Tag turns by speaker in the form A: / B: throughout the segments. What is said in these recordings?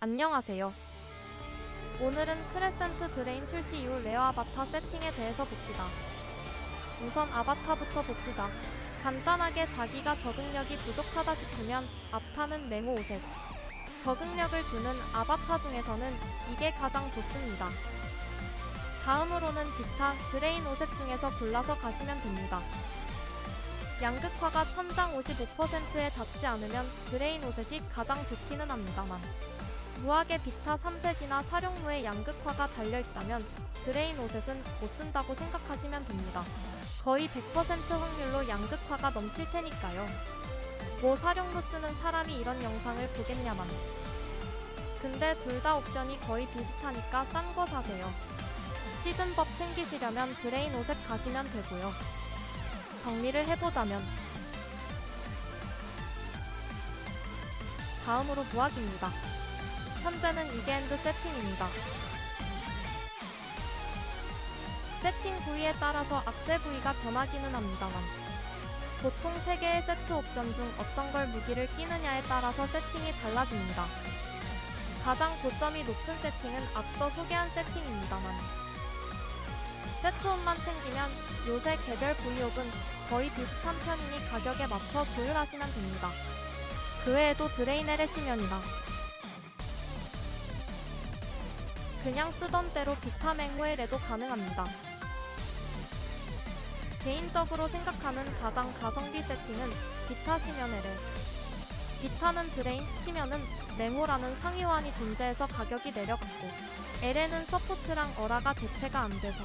A: 안녕하세요. 오늘은 크레센트 드레인 출시 이후 레어 아바타 세팅에 대해서 봅시다. 우선 아바타부터 봅시다. 간단하게 자기가 적응력이 부족하다 싶으면 앞타는 맹호 5색. 적응력을 주는 아바타 중에서는 이게 가장 좋습니다. 다음으로는 기타 드레인 5색 중에서 골라서 가시면 됩니다. 양극화가 천장 55%에 닿지 않으면 드레인 5셋이 가장 좋기는 합니다만 무학의 비타 3세지나 사령무에 양극화가 달려있다면 드레인 5셋은 못 쓴다고 생각하시면 됩니다. 거의 100% 확률로 양극화가 넘칠 테니까요. 뭐 사령무 쓰는 사람이 이런 영상을 보겠냐만. 근데 둘 다 옵션이 거의 비슷하니까 싼 거 사세요. 시즌법 챙기시려면 드레인 5색 가시면 되고요. 정리를 해보자면 다음으로 무학입니다. 현재는 이게엔드 세팅입니다. 세팅 부위에 따라서 악세 부위가 변하기는 합니다만 보통 3개의 세트 옵션 중 어떤 걸 무기를 끼느냐에 따라서 세팅이 달라집니다. 가장 고점이 높은 세팅은 앞서 소개한 세팅입니다만 세트옷만 챙기면 요새 개별 부위옥은 거의 비슷한 편이니 가격에 맞춰 조율하시면 됩니다. 그 외에도 드레인 LS면이나 그냥 쓰던 대로 비타맹 호엘에도 가능합니다. 개인적으로 생각하는 가장 가성비 세팅은 비타 시면 LL. 비타는 드레인, 시면은 맹호라는 상위호환이 존재해서 가격이 내려갔고 LL은 서포트랑 어라가 대체가 안 돼서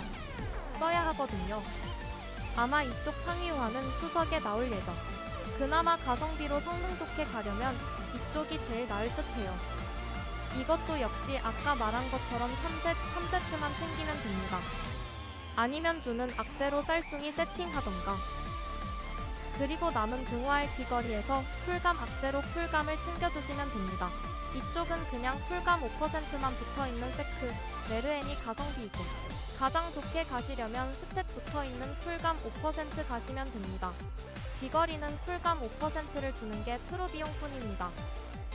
A: 써야 하거든요. 아마 이쪽 상위호환은 추석에 나올 예정. 그나마 가성비로 성능 좋게 가려면 이쪽이 제일 나을 듯해요. 이것도 역시 아까 말한 것처럼 3셋, 3세트만 챙기면 됩니다. 아니면 주는 악세로 쌀숭이 세팅하던가. 그리고 남은 등호할 귀걸이에서 쿨감 악세로 쿨감을 챙겨주시면 됩니다. 이쪽은 그냥 쿨감 5%만 붙어있는 세트, 메르엔이 가성비이고 가장 좋게 가시려면 스텝 붙어있는 쿨감 5% 가시면 됩니다. 귀걸이는 쿨감 5%를 주는 게 트로 비용뿐입니다.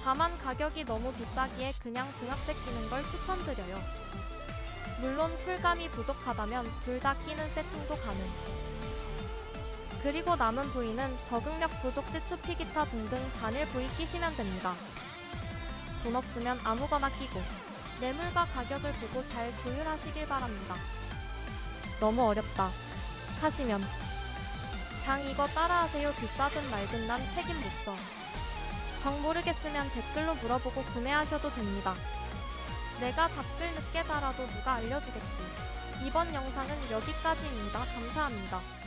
A: 다만 가격이 너무 비싸기에 그냥 등합색 끼는 걸 추천드려요. 물론 쿨감이 부족하다면 둘 다 끼는 세팅도 가능. 그리고 남은 부위는 적응력 부족 시 추피 기타 등등 단일 부위 끼시면 됩니다. 돈 없으면 아무거나 끼고 매물과 가격을 보고 잘 조율하시길 바랍니다. 너무 어렵다. 하시면 장 이거 따라하세요 비싸든 말든 난 책임 못 져. 정 모르겠으면 댓글로 물어보고 구매하셔도 됩니다. 내가 답글 늦게 달아도 누가 알려주겠지. 이번 영상은 여기까지입니다. 감사합니다.